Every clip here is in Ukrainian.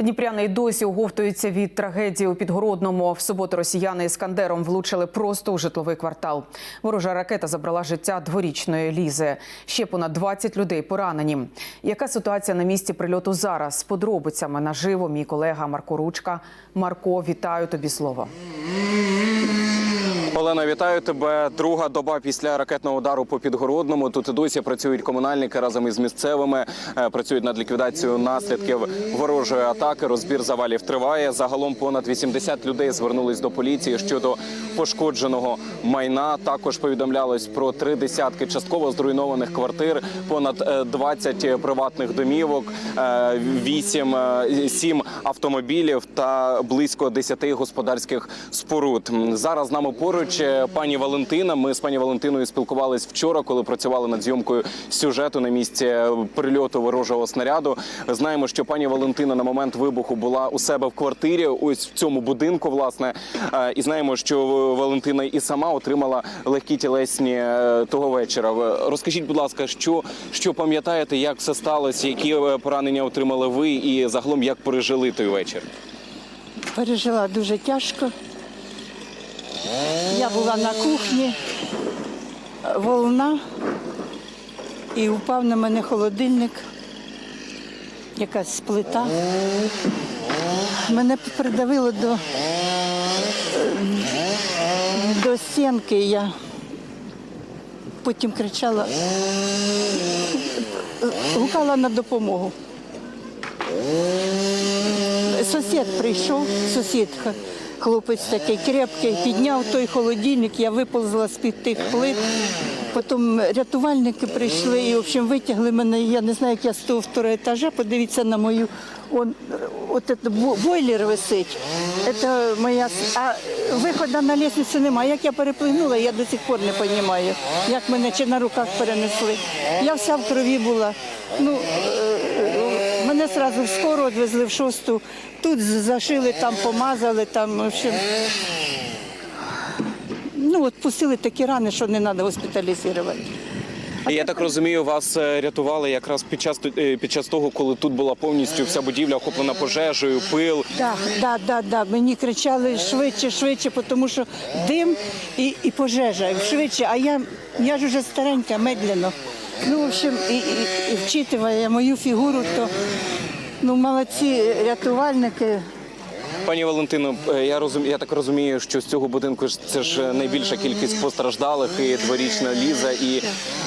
Дніпряни досі оговтуються від трагедії у Підгородному. В суботу росіяни іскандером влучили просто у житловий квартал. Ворожа ракета забрала життя дворічної лізи. Ще понад 20 людей поранені. Яка ситуація на місці прильоту зараз? З подробицями наживо мій колега Марко Ручка. Марко, вітаю тобі слово. Олена, вітаю тебе. Друга доба після ракетного удару по підгородному. Тут і досі працюють комунальники разом із місцевими. е, Працюють над ліквідацією наслідків ворожої атаки. Розбір завалів триває. Загалом понад 80 людей звернулись до поліції щодо пошкодженого майна. Також повідомлялось про три десятки частково зруйнованих квартир, понад е, 20 приватних домівок, е, 8, е, 7 автомобілів та близько 10 господарських споруд. Зараз нами поруч е, пані Валентина. Ми з пані Валентиною спілкувались вчора, коли працювали над зйомкою сюжету на місці е, прильоту ворожого снаряду. Знаємо, що пані Валентина на момент вибуху була у себе в квартирі, ось в цьому будинку, власне. Е, І знаємо, що Валентина і сама отримала легкі тілесні е, того вечора. Розкажіть, будь ласка, що, що пам'ятаєте, як все сталося, які е, поранення отримали ви, і загалом як пережили той вечір? Пережила дуже тяжко. Я була на кухні, волна, і впав на мене холодильник, якась плита. Мене придавило до, до стінки. Я потім кричала, гукала на допомогу. Сусід прийшов, сусід х- хлопець такий крепкий, підняв той холодильник, я виповзла з-під тих плит. Потім рятувальники прийшли і в общем, витягли мене. Я не знаю, як я з того второго етажа. Подивіться на мою. Он, от бойлер висить. Це моя а виходу на лісницю немає. Як я переплигнула, я до сих пор не розумію, як мене чи на руках перенесли. Я вся в крові була. Ну, Мене одразу в скору відвезли в шосту. Тут зашили, там помазали, там в общем. Ну, от пустили такі рани, що не треба госпіталізувати. Я так розумію, вас е, рятували якраз під час е, під час того, коли тут була повністю вся будівля охоплена пожежею, пил. Так, да, да, да. Мені кричали швидше, швидше, тому що дим і, і пожежа. Швидше, а я, я ж уже старенька, медленно. Ну, в общем, і, і, і вчитывая мою фігуру, то ну, молодці рятувальники. Пані Валентино, е, я розум, я так розумію, що з цього будинку ж це ж найбільша кількість постраждалих і дворічна ліза. І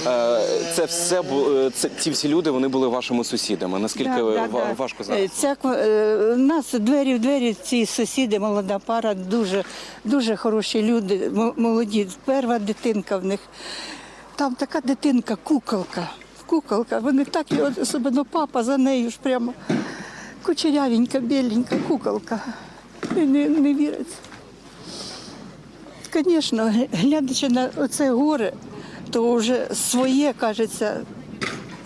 е, це все е, це ці всі люди вони були вашими сусідами. Наскільки Да, да, ва- да. важко Е, зараз? Ця, е, у нас двері в двері, ці сусіди, молода пара, дуже, дуже хороші люди, молоді. Перша дитинка в них. Там така дитинка, куколка. Куколка. Вони так, і особливо папа за нею ж прямо кучерявенька, біленька, куколка. І не, не віриться. Звісно, г- глядячи на оце горе, то вже своє, кажеться,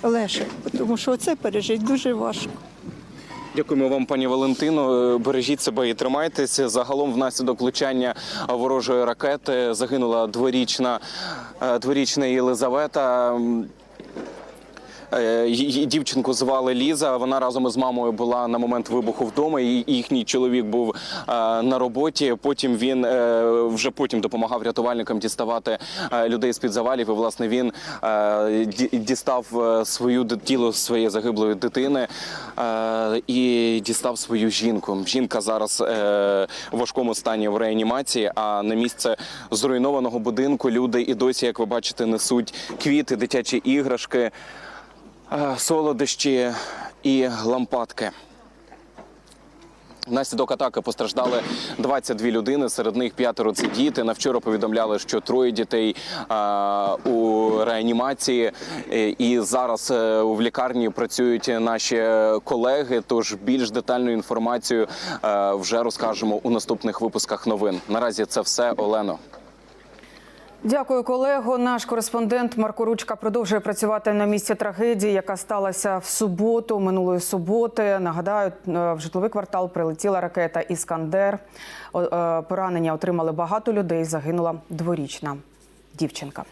легше, тому що оце пережити дуже важко. Дякуємо вам, пані Валентино. Е, Бережіть себе і тримайтеся. Загалом, внаслідок влучання ворожої ракети загинула дворічна е, дворічна Єлизавета. М, е, Її дівчинку звали Ліза. Вона разом із мамою була на момент вибуху вдома. і Їхній чоловік був е, на роботі. Потім він е, вже потім допомагав рятувальникам діставати людей з під завалів. І власне він дістав свою тіло своєї загиблої дитини і дістав свою жінку. Жінка зараз в важкому стані в реанімації. А на місце зруйнованого будинку люди і досі, як ви бачите, несуть квіти, дитячі іграшки, солодощі і лампадки. Внаслідок атаки постраждали 22 людини. Серед них п'ятеро це діти. На вчора повідомляли, що троє дітей а, у реанімації. Е, І зараз е, в лікарні працюють наші колеги. Тож більш детальну інформацію е, вже розкажемо у наступних випусках новин. Наразі це все, Олено. Дякую, колего. Наш кореспондент Марко Ручка продовжує працювати на місці трагедії, яка сталася в суботу, минулої суботи. Нагадаю, е, в житловий квартал прилетіла ракета Іскандер. Е, Поранення отримали багато людей. Загинула дворічна дівчинка.